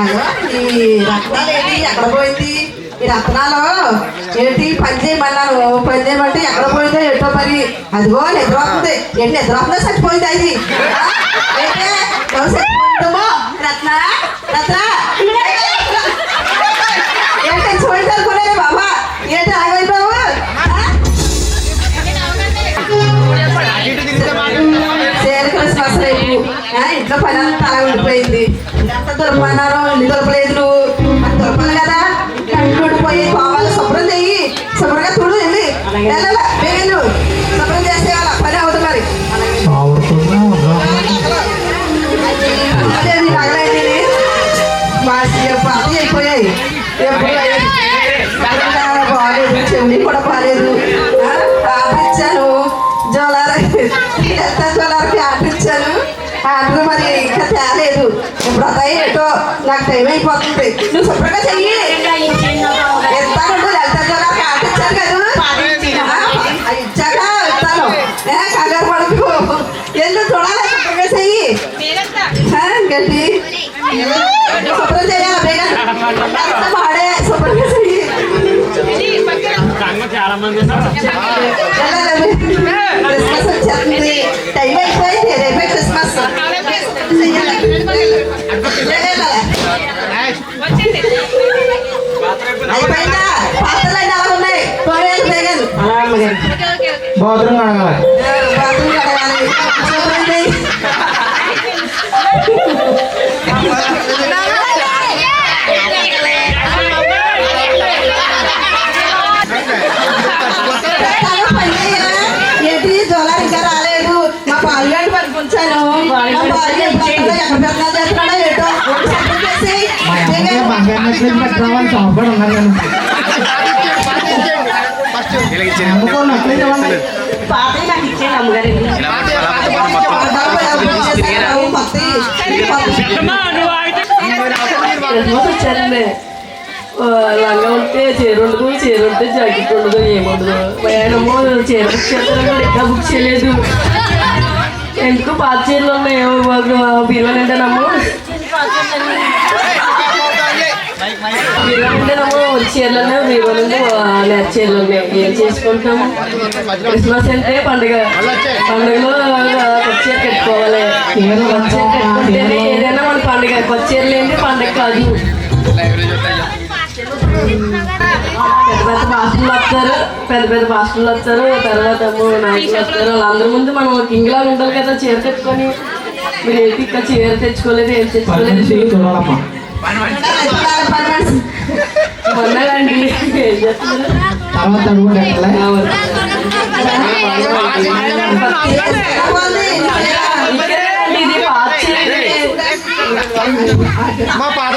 అదో ఈ రత్నాలు ఏంటి? ఎక్కడ పోయింది? ఈ రత్నాలు ఏంటి? పని చేయమన్నాను పని చేయమంటే ఎక్కడ పోయిందో ఏంటో మరి? అదిగో నిద్ర వస్తుంది. ఏంటి నిద్ర వస్తుందో చచ్చిపోయింది అది ఆ? ఏంటి? ఎంత దొరకమన్నారో ఇల్లు టైం అయిపోతుంది నువ్వు శుభ్రంగా చెయ్యి. ఇస్తాను లలిత జోలార్కి ఆర్డర్ ఇచ్చాను కదా. ఆ, ఇచ్చాక ఇస్తాను ఏ, కంగారు పడుకు. ఎందుకు చూడాలి శుభ్రంగా చెయ్యి. ఆ, గట్టి శుభ్రం చేయాలి బేగా అంత వాడే శుభ్రంగా చెయ్యి. చాలా మంది బాత్రూమ్ కడగాలి బాత్రూమ్ కడగాలి శుభ్రం చెయ్యి పెట్టాలా పని చేయరా? ఏంటి జోలార్ ఇంకా రాలేదు మా పాలుగాడు పంపించాను మా పాలు ఎప్పుడు ఎక్కడ పెడతా చేస్తున్నాడో ఏటో శుభ్రం చేసి మా అమ్మకి బేగన్ బంగారు నెక్లెస్ పెట్టరావాలి సంవత్సరం లంగా ఉంటే చీర ఉండదు చీర ఉంటే జాకెట్ ఉండదు ఏముండదు. మేడము చీర ఇంకా బుక్ చేయలేదు. ఎందుకు పాత చీరలు ఉన్నాయి? బీరువా నిండానమ్ము బీరువా నిండానమ్ము చీరలు ఉన్నాయి బీరువా నుండి ఏం చేసుకుంటాము క్రిస్మస్ అంటే పండుగ పండుగలో కొత్త చీర కట్టుకోవాలి కొత్త చీర కట్టుకుంటేనే ఏదైనా మన పండుగ కొత్త చీరలు ఏంటి పండుగ కాదు పెద్ద పెద్ద పాస్టర్లు వస్తారు పెద్ద పెద్ద పాస్టర్లు వస్తారు తర్వాత నాయకులు వస్తారు వాళ్ళందరి ముందు మనం కింగ్ ఉండాలి కదా చీర తెచ్చుకొని మీరు ఏంటి ఇక్కడ చీర తెచ్చుకోలేదు ఏం తెచ్చుకోలేదు తర్వాత మా పాత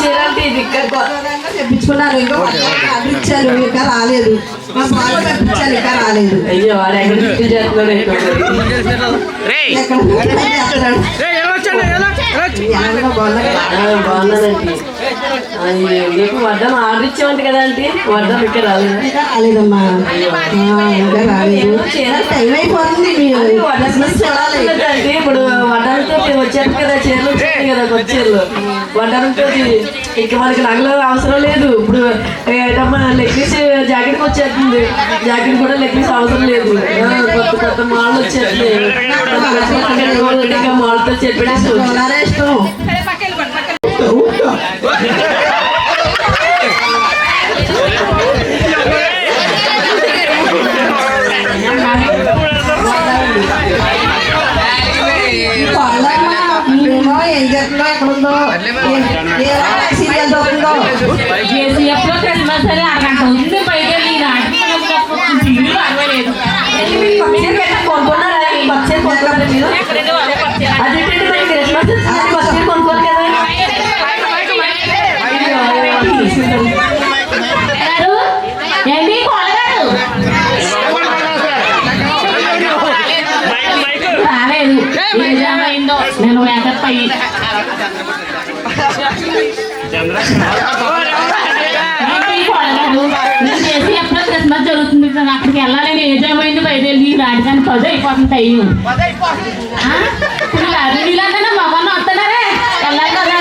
చీర అంటే ఇది ఇక్కడ తెప్పించుకున్నాను ఇంకో ఇచ్చాను ఇంకా రాలేదు. మా పాలు తెప్పించాను ఇంకా రాలేదు. కదా? ఆ, బాగున్నదండి అయ్యో, నీకు వడ్డం ఆర్డర్ ఇచ్చామంట కదా అంటే వడ్డం ఇక్కడ రాలేదు. ఇంకా రాలేదమ్మా. ఆ, ఇంకా రాలేదు. టైం అయిపోతుంది మీరు క్రిస్మస్ చూడాలి అంటే ఇప్పుడు వడ్డాలతో వచ్చారు కదా చీరలు వచ్చాయి కదా చీరలు వడ్డాలతో ఇక మనకి నగలు అవసరం లేదు. ఇప్పుడు ఏటమ్మా లెగ్గిస్ జాకెట్కి వచ్చేస్తుంది. జాకెట్ కూడా లెగ్గిస్ అవసరం లేదు. కొత్త కొత్త మాల్ వచ్చేస్తుంది. ఇంకా మాల్తో చెప్పేసి మరి క్రిస్మస్ వచ్చిందని కొత్త చీర కొనుక్కోరు కదా ఏంటి కొలగాడు రాలేదు ఏమైందో నేను వెంకట్ పై క్రిస్మస్ జరుగుతుంది అక్కడికి వెళ్ళాలని ఏ జాబ్ అయింది బయలుదేరి రాజధాని పది అయిపోతుంది టైం? ఇప్పుడు వస్తున్నారే వెళ్ళాలి కదా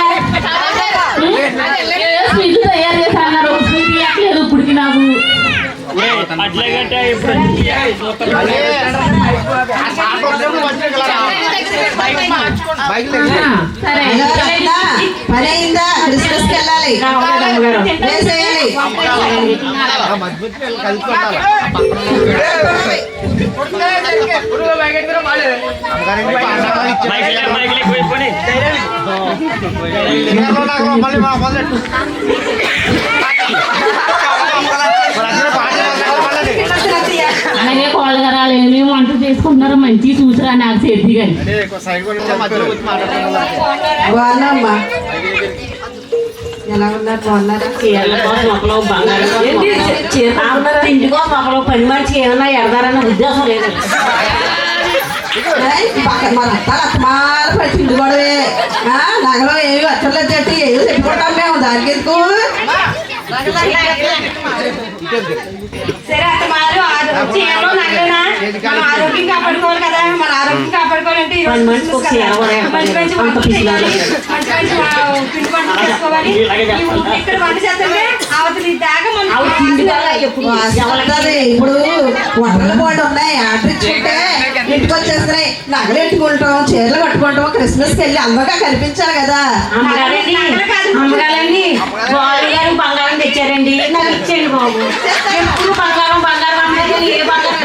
ఉం? ఏదో స్వీట్లు తయారు చేసి అన్నారు స్వీట్ ఇవ్వట్లేదు ఇప్పటికి నాకు అట్లాగంటే ఇప్పుడు ఆ, సరే అయ్యో, పని అయిందా వెళ్ళాలి వేసేయాలి అలాగే కోళ్ళ గారు ఏమేమి వంట చేసుకుంటున్నారో మంచి చూసిరా నాకు చేతి కానీ ఎలా ఉన్నారు? బాగున్నారా? ఇంటికో ఒకరు పని మనిషికి ఏమన్నా ఎడదారన్న ఉద్దేశం లేదు. మన అత్తాలు గొడవే ఏమి వచ్చలేదు చెట్టు ఏదో చెప్పుకుంటాం మేము. దానికి ఎందుకు సరే అత్త మారు చీరలో నగలునా మన ఆరోగ్యం కాపాడుకోవాలి కదా మన ఆరోగ్యం కాపాడుకోవాలంటే ఈ రోజు మంచి మంచి అంత వంటలు. చేయాలి. మంచి మంచి పిండి వంటలు చేసుకోవాలి ఇక్కడ వంట చేస్తుంటే అవతలి దాకా మనం ఆవిడ తిండి వల్ల ఎప్పుడు వస్తుంది. ఇప్పుడు వంటలు కూడా ఉన్నాయి ఆర్డర్ ఇచ్చుకుంటే ఇంటికి వచ్చేస్తున్నాయి. నగలు ఎట్టుకుంటాం చీరలు కట్టుకుంటాం క్రిస్మస్కి వెళ్ళి అందరిగా కనిపించాలి కదా. బంగారం తెచ్చారండి. నాకు ఇచ్చేయండి బాబు. బంగారం బంగారం అంటే ఏ బంగారం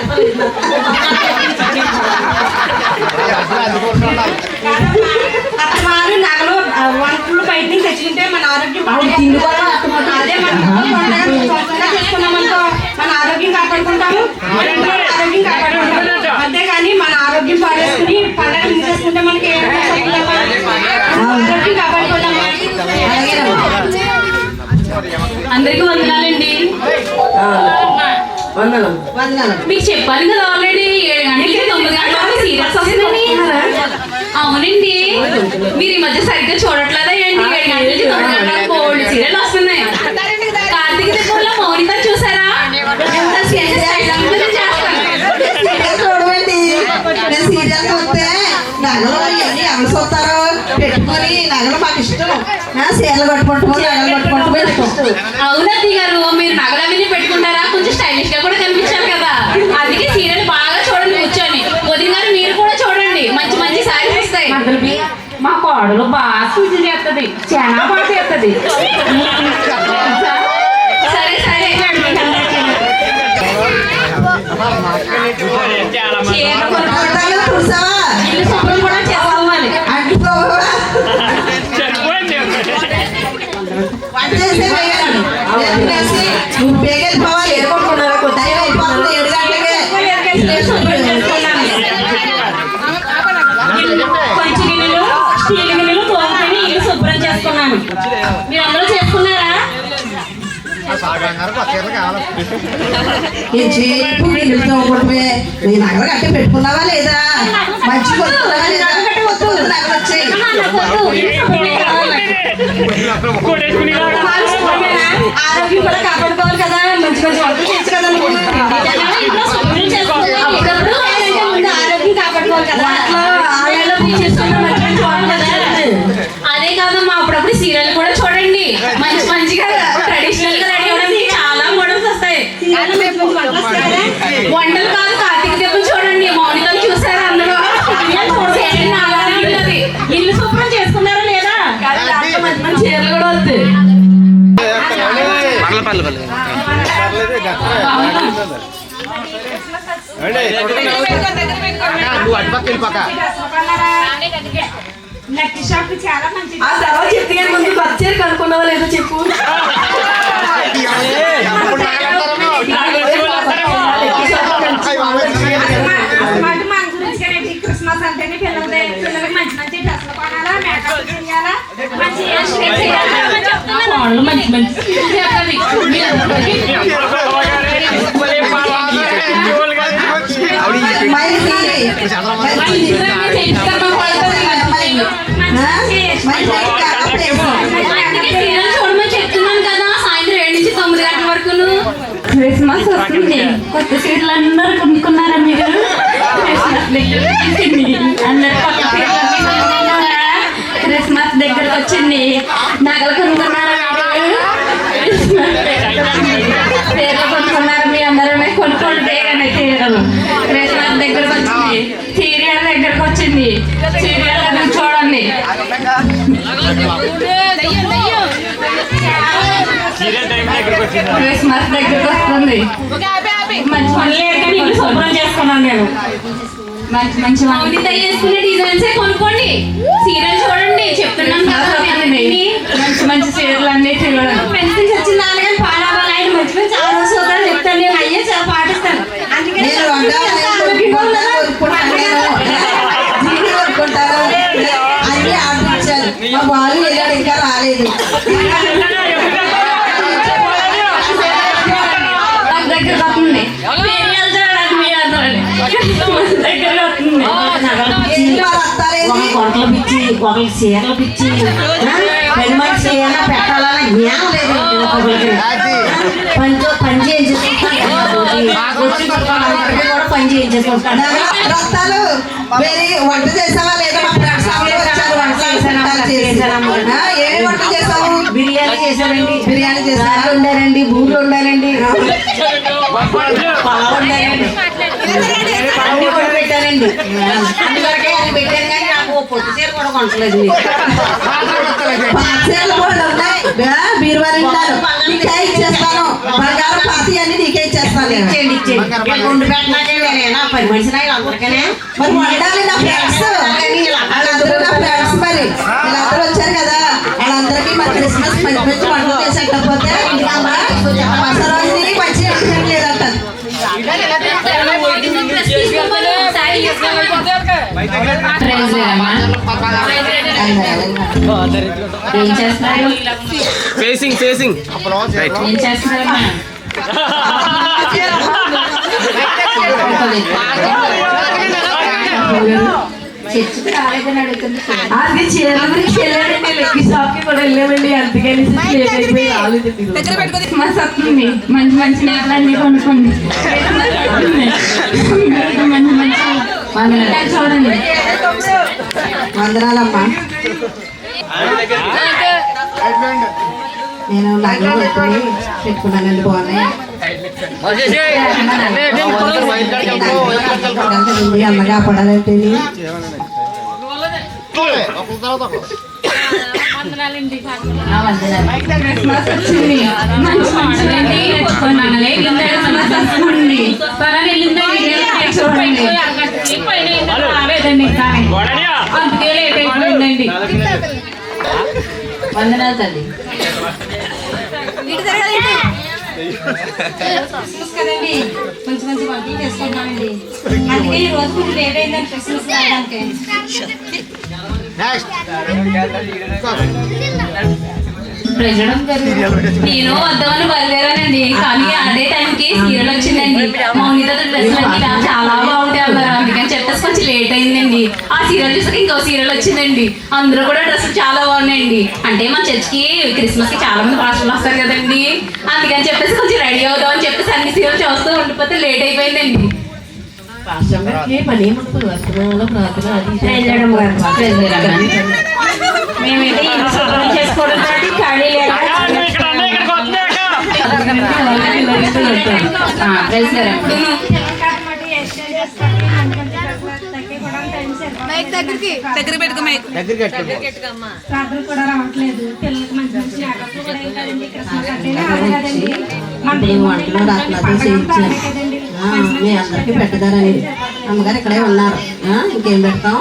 బయట నుంచి తెచ్చుకుంటే మన ఆరోగ్యం అదే మన చేసుకున్నామనుకో ఆరోగ్యం కాపాడుకుంటాము. ఆరోగ్యం కాపాడుకుంటాము. అంతేగాని మన ఆరోగ్యం పాడేసుకుని పండుగ ముగించేసుకుంటే మనకి. ఆరోగ్యం కాపాడుకోవాలమ్మా అందరికీ వందనాలండి. వందనం. మీకు చెప్పాను కదా ఆల్రెడీ. ఏడు గంటలకి తొమ్మిది గంటలకు సీరియల్స్ వస్తున్నాయి. అవునండి. మీరు ఈ మధ్య సరిగ్గా చూడట్లేదా ఏంటి? ఏడు గంటలకి తొమ్మిది గంటలకు బోల్డ్ సీరియల్ వస్తున్నాయి. కార్తీక దీపంలో మౌనిత చూసారా? సీరియల్ చూడమండి నేను సీరియల్ చూస్తే నగలు ఇవన్నీ ఎవరు చూస్తారో పెట్టుకొని నగలు మాకు ఇష్టం. ఆ, చీరలు కట్టుకుంటాము నగలు కట్టుకుంటాము నాకు ఇష్టం అవునది గారు మీరు నగలవన్నీ పెట్టుకుంటారా? కొంచెం స్టైలిష్గా కూడా కనిపించారు కదా అందుకే సీరియల్ బాగా చూడండి కూర్చొని వదిన గారు మీరు కూడా చూడండి మంచి మంచి సారీస్ వస్తాయి అందరికి కోడలు బాగా సూచన చేస్తుంది చాలా బాగా చేస్తుంది సరే సరే. చీర కొనుక్కో- కొడతాను చూసావా? ఇల్లు శుభ్రం కూడా ఈ చీపు గిన్నెలు ఒకటి మీ నగలు కట్టి పెట్టుకున్నావా లేదా? మంచి కొట్టుకున్నావా లేదా? నెట్ షాప్ చాలా మంచి ఆ తర్వాత చెప్తే కానీ ముందు బర్చీలు కనుక్కున్నావా లేదో చెప్పు మాట మన గురించి కానీ క్రిస్మస్ అంటేనే పిల్లలదే పిల్లలకి మంచి మంచి డ్రెస్సులు కొనాలా మేకప్ చేయాలా మంచి హెయిర్ స్టైల్ చేయాలా కోడలు మంచి మంచి క్రిస్మస్ వస్తుంది కొత్త సీట్లు అందరూ క్రిస్మస్ దగ్గరకు వస్తుంది మంచి పనులు శుభ్రం చేసుకున్నాను నేను మంచి మంచి అవుని చేసుకునే డిజైన్స్ కొనుక్కోండి సీరియల్ చూడండి చెప్తున్నాను. మంచి మంచి సీరియల్ అన్ని చూడండి మరి వస్తారేంటి కొరకలు పిచ్చి ఒకరికి చీరలు పిచ్చి పెద్ద మనిషి ఏమైనా జ్ఞానం లేదు ఒకరికి పని పని చేయించేసుకుంటాను వచ్చి కూడా పని చేయించేసుకుంటాను వంట చేసావా లేదా మా ఫ్రెండ్స్? బిర్యానీ చేశారండి బిర్యానీ చేశారా? ఉండారండి బూర్లు ఉండారండి పొలం ఉండారండి పెట్టారండి అందువరకే అది పెట్టాను కానీ పొట్టు చీర కూడా కొనట్లేదు ఉన్నాయి బీరువా నీకే ఇచ్చేస్తాను. బంగారం పాతి అన్ని నీకే ఇచ్చేస్తాను. ఇచ్చేయండి ఇచ్చేయండి. ఉండి పెట్టినాకే నేనేనా పది మనిషినా అందరికనే. మరి వండాలి నా ఫ్రెండ్స్. వాళ్ళందరూ నా ఫ్రెండ్స్ మరి. వీళ్ళందరూ వచ్చారు కదా. వాళ్ళందరికీ మరి క్రిస్మస్ మంచి మంచి వంటలు చేసేకపోతే ఫేసింగ్ ఫేసింగ్ రైట్ ఏం చేస్తున్నారమ్మా చర్చికి రాలేదని అడుగుతుంది అది చీరలకి వెళ్ళాడండి లెక్కి షాప్కి కూడా వెళ్ళామండి అందుకని లేట్ అయిపోయి రాలేదండి క్రిస్మస్ వస్తుంది మంచి మంచి నేతలన్నీ కొనుక్కోండి మంచి మంచి వందనాలు. చూడండి వందనాలమ్మా. నేను నగలు పెట్టుకుని పెట్టుకున్నానండి బాగున్నాయి. అమ్మగా పడాలంటే క్రిస్మస్ వచ్చింది. మంచి మంచిదండి తెచ్చుకున్నానులే క్రిస్మస్ వస్తుంది త్వరగా వెళ్ళిందండి చూడండి రాలేదండి ఇంకా గోడనియా అందుకే లేట్ అయిపోయిందండి వందనాలు తల్లి క్రిస్మస్ కదండి మంచి మంచి వంటలు చేసుకుంటున్నామండి అందుకే ఈ రోజు కొంచెం లేట్ అయిందండి క్రిస్మస్ రావడానికి ప్రజడం నేను వద్దామని బయలుదేరానండి. కానీ అదే టైంకి సీరియల్ వచ్చిందండి. మౌనిత డ్రెస్ చాలా బాగుంటాయి అన్నారు. అందుకని చెప్పేసి కొంచెం లేట్ అయిందండి. ఆ సీరియల్ చూసాక ఇంకో సీరియల్ వచ్చిందండి. అందరూ కూడా డ్రెస్సులు చాలా బాగున్నాయండి. అంటే మా చర్చికి క్రిస్మస్కి చాలా మంది పాస్టర్లు వస్తారు కదండి. అందుకని చెప్పేసి కొంచెం రెడీ అవుదాం అని చెప్పేసి అన్ని సీరియల్ చూస్తూ ఉండిపోతే లేట్ అయిపోయిందండి. పాస్టర్ గారికి పని ఏముంటుంది వర్తమానంలో ప్రార్థన అది ఇది. వెళ్ళడం గారు. వెళ్ళడం. మేమైతే ఇల్లు శుభ్రం చేసుకోవడం తోటి ఖాళీ లేక నువ్వు ఇక్కడ అన్నీ ఇక్కడికి వస్తున్నాయి అక్క ఆ, ప్రైజ్ గారండి. రాత్రి కూడా రావట్లేదు పిల్లలకి మంచి మంచి కూడా మీ అందరికీ పెట్టదారని అమ్మగారు ఇక్కడే ఉన్నారు ఆ, ఇంకేం పెడతాం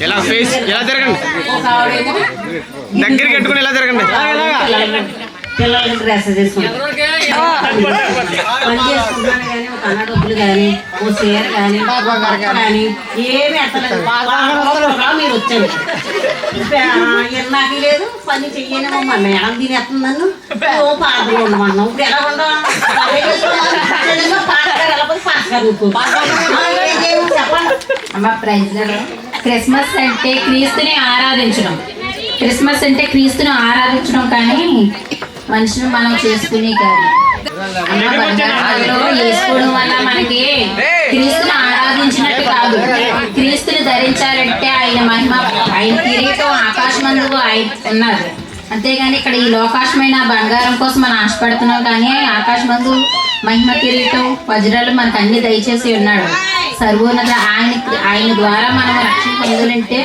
ఎలా ఫేస్ ఎలా ఆవిడేమో దగ్గరికి కట్టుకుని ఎలా తిరగండి పిల్లలకి డ్రెస్ చేసుకుంటారు పని చేసుకుంటున్నాను కానీ ఒక అన్న డబ్బులు కానీ ఓ చీర కానీ కానీ. ఏమి ఎత్తలేదు మీరు వచ్చాను నాకు లేదు పని చెయ్యనేమో మా మేడం తినేస్తుంది నన్ను. ఓ పాటలు ఇప్పుడు ఎలా ఉండవు? చెప్పండి. అమ్మ క్రిస్మస్ అంటే క్రీస్తుని ఆరాధించడం. క్రిస్మస్ అంటే క్రీస్తుని ఆరాధించడం కానీ మనుషులు మనం చేసుకునే కాదు వేసుకోవడం వల్ల మనకి క్రీస్తుని ఆరాధించినట్టు కాదు. క్రీస్తుని ధరించాలంటే ఆయన మహిమ ఆయన కిరీటం ఆకాశమందు ఆయన ఉన్నారు అంతేగాని ఇక్కడ ఈ లోకాశమైన బంగారం కోసం మనం ఆశపడుతున్నాం కానీ ఆకాశమందు మహిమ కిరీటం వజ్రాలు మనకు అన్ని దయచేసి ఉన్నాడు. సర్వోన్నత ఆయన ఆయన ద్వారా మనం రక్షణ పొందాలంటే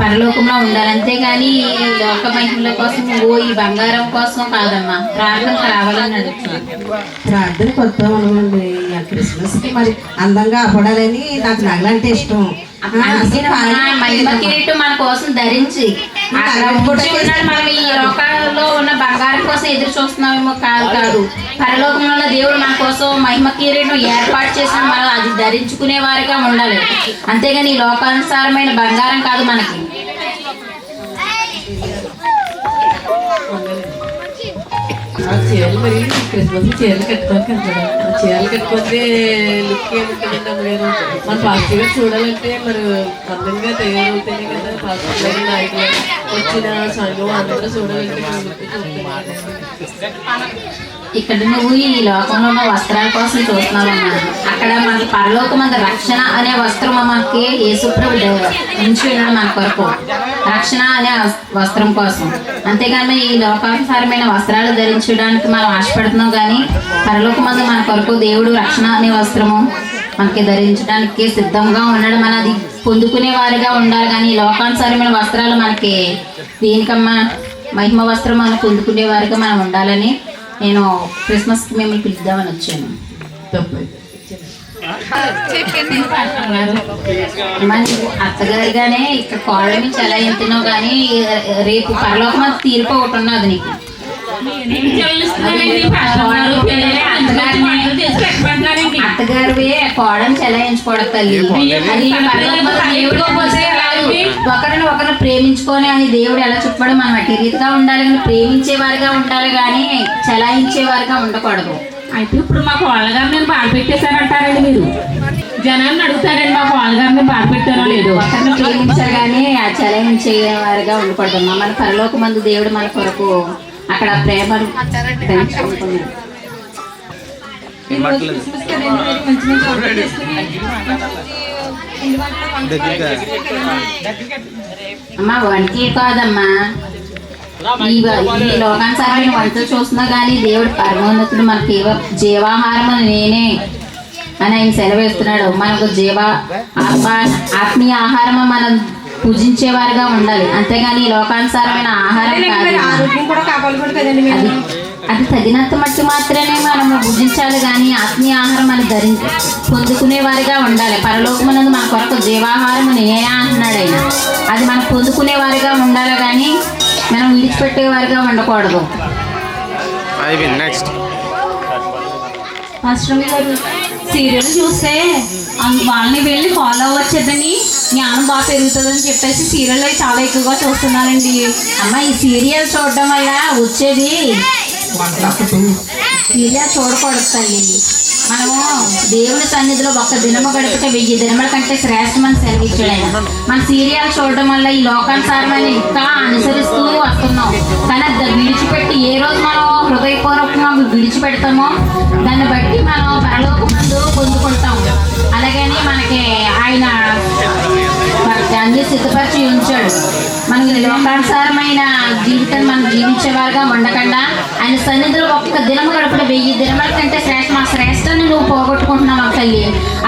పరలోకంలో ఉండాలి అంతేగాని ఈ లోక మహిమల కోసం ఓ ఈ బంగారం కోసం కాదమ్మా. ప్రార్థనకు రావాలని అడుగుతున్నాను. ప్రార్థన కొత్త ఆ క్రిస్మస్కి మరి అందంగా అవ్వడాలని నాకు నగలంటే ఇష్టం. మన కోసం ధరించి మనం ఈ లోకాల్లో ఉన్న బంగారం కోసం ఎదురు చూస్తున్నామేమో కాదు కాదు. పరలోకంలో దేవుడు మన కోసం మహిమ కిరీటం ఏర్పాటు చేసిన మనం అది ధరించుకునే వారిగా ఉండాలి. అంతేగాని ఈ లోకానుసారమైన బంగారం కాదు మనకి. ఆ చీరలు మరి క్రిస్మస్ చీరలు కట్టుకోవాలి కదా ఆ చీరలు కట్టుకుంటే లుక్ ఏముంటుందండి అమ్మగారు మన పాస్టర్ గారు చూడాలంటే మరి అందంగా తయారవుతేనే కదా పాస్టర్ గారు నాయకులు వచ్చిన సంఘం అందరూ చూడాలంటే లుక్ చూస్తుంది ఇక్కడ నువ్వు ఈ లోకంలో ఉన్న వస్త్రాల కోసం చూస్తున్నావమ్మా. అక్కడ మనకి పరలోకమంద రక్షణ అనే వస్త్రం మనకి యేసుప్రభు ఉంచి ఉన్నాడు మన కొరకు. రక్షణ అనే వస్త్రం కోసం. అంతేగాని ఈ లోకానుసారమైన వస్త్రాలు ధరించడానికి మనం ఆశపడుతున్నాం కానీ పరలోకమందు మన కొరకు దేవుడు రక్షణ అనే వస్త్రము మనకి ధరించడానికి సిద్ధంగా ఉన్నాడు. మన అది పొందుకునే వారిగా ఉండాలి కానీ ఈ లోకానుసారమైన వస్త్రాలు మనకి దేనికమ్మా? మహిమ వస్త్రం మనం పొందుకునే వారిగా మనం ఉండాలని నేను క్రిస్మస్కి మిమ్మల్ని పిలుద్దామని వచ్చాను. అత్తగారిగానే ఇక్కడ కోడమి చాలా ఎంతున్నావు కానీ రేపు పరలోకం అది తీర్పు ఒకటి ఉన్నది నీకు. అత్తగారివే కోడని చెలాయించుకోవడం తల్లి. అది. ఒకరిని ఒకరిని ప్రేమించుకొని అని దేవుడు ఎలా చెప్పాడు మనం అటు రీతిగా ఉండాలి కానీ ప్రేమించే వారిగా ఉండాలి కానీ చెలాయించే వారిగా ఉండకూడదు. అయితే ఇప్పుడు మా కోళ్ళ గారు నేను బాధ పెట్టేశారంటారండి మీరు? జనాన్ని అడుగుతారండి మా కోళ్ళ గారు మీరు బాధ పెట్టారో లేదు? ఒకరిని ప్రేమించాలి కానీ ఆ చెలాయించే వారిగా ఉండకూడదు. మన పరలోక మందు దేవుడు మన కొరకు అక్కడ ప్రేమను అమ్మా వంటి కాదమ్మా. ఈ లోకానుసారమైన వంటలు చూస్తున్నా కానీ దేవుడు పరమోన్నతుడు మనకి జీవాహారం అని నేనే అని ఆయన సెలవేస్తున్నాడు మనకు జీవ ఆత్మ ఆత్మీయ ఆహారం మనం పూజించేవారుగా ఉండాలి. అంతేగాని ఈ లోకానుసారమైన ఆహారం కాదు. అది తగినంత మట్టు మాత్రమే మనము భుజించాలి కానీ ఆత్మీయ ఆహారం మనం ధరి పొందుకునే వారిగా ఉండాలి. పరలోకమునందు మన కొరకు జీవాహారం నేనే అంటున్నాడు ఆయన అది మనం పొందుకునే వారిగా ఉండాలి కానీ మనం విడిచిపెట్టే వారిగా ఉండకూడదు. నెక్స్ట్. గారు సీరియల్ చూస్తే వాళ్ళని వెళ్ళి ఫాలో అవ్వచ్చదని జ్ఞానం బాగా పెరుగుతుందని చెప్పేసి సీరియల్ చాలా ఎక్కువగా చూస్తున్నానండి అమ్మ ఈ సీరియల్ చూడడం వల్ల వచ్చేది సీరియల్ చూడకూడదు తల్లి మనము దేవుని సన్నిధిలో ఒక్క దినము గడిపితే వెయ్యి దినముల కంటే శ్రేష్టమని సెలవిచ్చాడు ఆయన. మన సీరియల్ చూడడం వల్ల ఈ లోకానుసారమైన ఇంకా అనుసరిస్తూ వస్తున్నాం. కానీ అది విడిచిపెట్టి ఏ రోజు మనం హృదయపూర్వకంగా విడిచిపెడతామో దాన్ని బట్టి మనం పరలోక ముందు పొందుకుంటాం. అలాగని మనకి ఆయన అన్ని సిద్ధపరిచి ఉంచాడు. మనకి లోకానుసారమైన జీవితం మనం జీవించేవారుగా ఉండకుండా ఆయన సన్నిధిలో ఒక్క దినము గడపడ వెయ్యి దినముల కంటే శ్రేష్ట మా శ్రేష్టాన్ని నువ్వు పోగొట్టుకుంటున్నావు తల్లి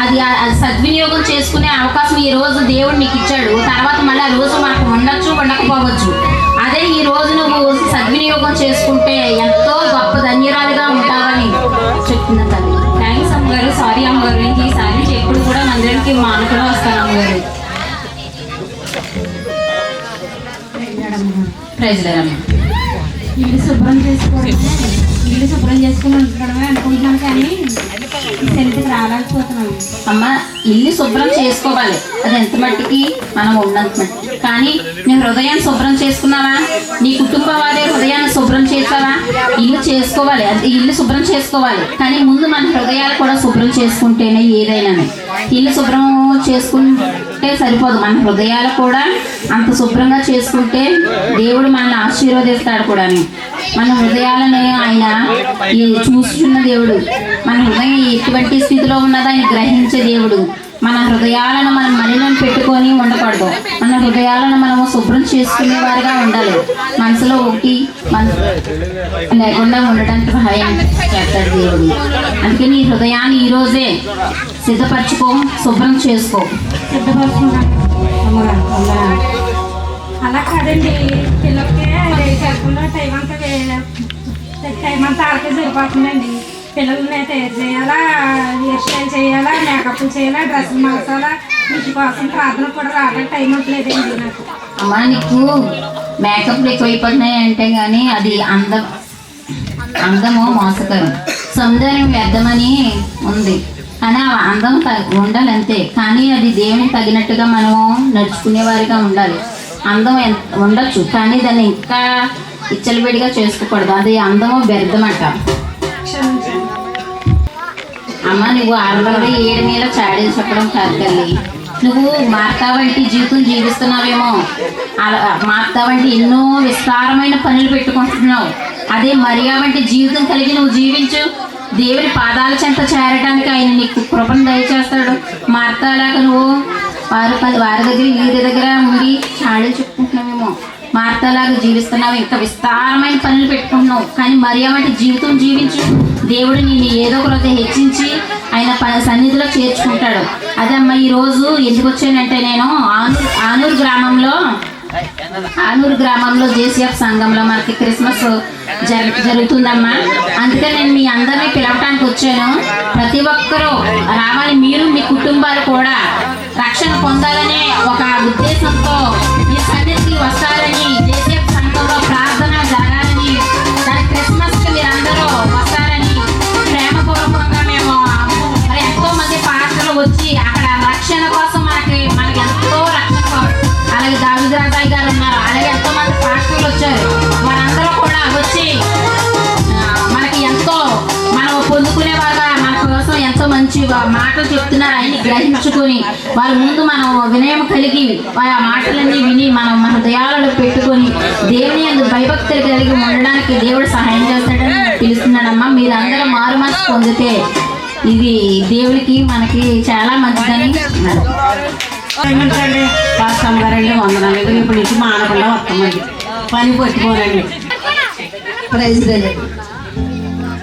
అది అది సద్వినియోగం చేసుకునే అవకాశం ఈ రోజు దేవుడు నీకు ఇచ్చాడు. తర్వాత మళ్ళీ ఆ రోజు మనకు ఉండొచ్చు ఉండకపోవచ్చు. అదే ఈ రోజు నువ్వు సద్వినియోగం చేసుకుంటే ఎంతో గొప్ప ధన్యురాలుగా ఉంటావని చెప్తున్నా తల్లి. థ్యాంక్స్ అమ్మగారు. సారీ అమ్మగారు. ఇంక ఈసారి నుంచి ఎప్పుడు కూడా మందిరానికి మానుకుని వస్తాను అమ్మగారు. ప్రైజ్లరమ్మ ఇల్లు శుభ్రం చేసుకోవడమే ఇల్లు శుభ్రం చేసుకుని ఉండడమే అనుకుంటున్నాను కానీ సెల్ఫీకి రాలేకపోతున్నాను. అమ్మ ఇల్లు శుభ్రం చేసుకోవాలి. అది ఎంత మట్టికి? మనం ఉన్నంత మట్టికి కానీ నీ హృదయాన్ని శుభ్రం చేసుకున్నావా? నీ కుటుంబ వారి హృదయాన్ని శుభ్రం చేసావా ఇల్లు చేసుకోవాలి. అది ఇల్లు శుభ్రం చేసుకోవాలి. కానీ ముందు మన హృదయాలు కూడా శుభ్రం చేసుకుంటేనే ఏదైనా ఇల్లు శుభ్రం చేసుకుంటే సరిపోదు. మన హృదయాలు కూడా అంత శుభ్రంగా చేసుకుంటే దేవుడు మనల్ని ఆశీర్వదిస్తాడు కూడా మన హృదయాలను ఆయన చూస్తున్న దేవుడు. మన హృదయం ఎటువంటి స్థితిలో ఉన్నదో ఆయన గ్రహించే దేవుడు. మన హృదయాలను మనం మలినం పెట్టుకొని ఉండకూడదు. మన హృదయాలను మనము శుభ్రం చేసుకునే వారిగా ఉండాలి. మనసులో ఒకటి మన లేకుండా ఉండడానికి సహాయం చేస్తాడు దేవుడు. అందుకే నీ హృదయాన్ని ఈ రోజే సిద్ధపరచుకో శుభ్రం చేసుకో. సిద్ధపరచుకో అలా కాదండి. పిల్లలకి చదువుకున్న టైం అంతా టైం అంతా ఆడితే సరిపోతుందండి. పిల్లల్ని తయారు చేయాలా? హెయిర్ స్టైల్ చేయాలా? మేకప్ చేయాలా? డ్రెస్సులు మార్చాలా? వీటి కోసం ప్రార్థన కూడా రావడానికి టైం ఉంటలేదండి నాకు. అమ్మా నీకు మేకప్లు ఎక్కువైపోతున్నాయి అంటే కానీ అది అందం అందము మోసకరం. సౌందర్యం వ్యర్థమని ఉంది. కానీ ఆ అందం త- ఉండాలి అంతే కానీ అది దేవునికి తగినట్టుగా మనము నడుచుకునే వారిగా ఉండాలి. అందం ఎంత ఉండొచ్చు. కానీ దాన్ని ఇంకా ఇచ్చలబెడిగా చేసుకోకూడదు. అది అందము బెర్దమంట అమ్మ నువ్వు ఆడవాళ్ళ ఏడు మీద చాడీలు చెప్పడం కాదు తల్లి. నువ్వు మార్తా వంటి జీవితం జీవిస్తున్నావేమో. అలా మార్తా వంటి ఎన్నో విస్తారమైన పనులు పెట్టుకుంటున్నావు. అదే మరియా వంటి జీవితం కలిగి నువ్వు జీవించు. దేవుని పాదాల చెంత చేరడానికి ఆయన నీకు కృపను దయచేస్తాడు. మార్తాలాగా నువ్వు వారు పది వారి దగ్గర వీరి దగ్గర ఉండి ఆడలు చెప్పుకుంటున్నామేమో మార్తలాగా జీవిస్తున్నావు ఇంకా విస్తారమైన పనులు పెట్టుకుంటున్నావు. కానీ మరియా జీవితం జీవించు. దేవుడు నిన్ను ఏదో ఒక రోజు హెచ్చించి ఆయన ప- సన్నిధిలో చేర్చుకుంటాడు. అదే అమ్మ ఈరోజు ఎందుకు వచ్చానంటే నేను ఆనూరు ఆనూరు గ్రామంలో ఆనూరు గ్రామంలో జేసీఎఫ్ సంఘంలో మనకి క్రిస్మస్ జరు జరుగుతుందమ్మా. అందుకే నేను మీ అందరినీ పిలవటానికి వచ్చాను. ప్రతి ఒక్కరూ రావాలి మీరు మీ కుటుంబాలు కూడా. రక్షణ పొందాలనే ఒక ఉద్దేశంతో ఈ సన్నిధికి వస్తారని దేశ మంచి మాటలు చెప్తున్నారు ఆయన్ని గ్రహించుకొని వారి ముందు మనం వినయం కలిగి ఆ మాటలన్నీ విని మనం మన హృదయాలలో పెట్టుకొని దేవుని యందు భయభక్తులు కలిగి ఉండడానికి దేవుడు సహాయం చేస్తాడని పిలుస్తున్నాడమ్మా మీరందరూ మారు మనసు పొందితే ఇది దేవుడికి మనకి చాలా మంచిదని పాస్టమ్ గారండి వందనాలు. ఇప్పుడు నుంచి మానకుండా వస్తామండి. పని పట్టుకోనండి ప్రైజ్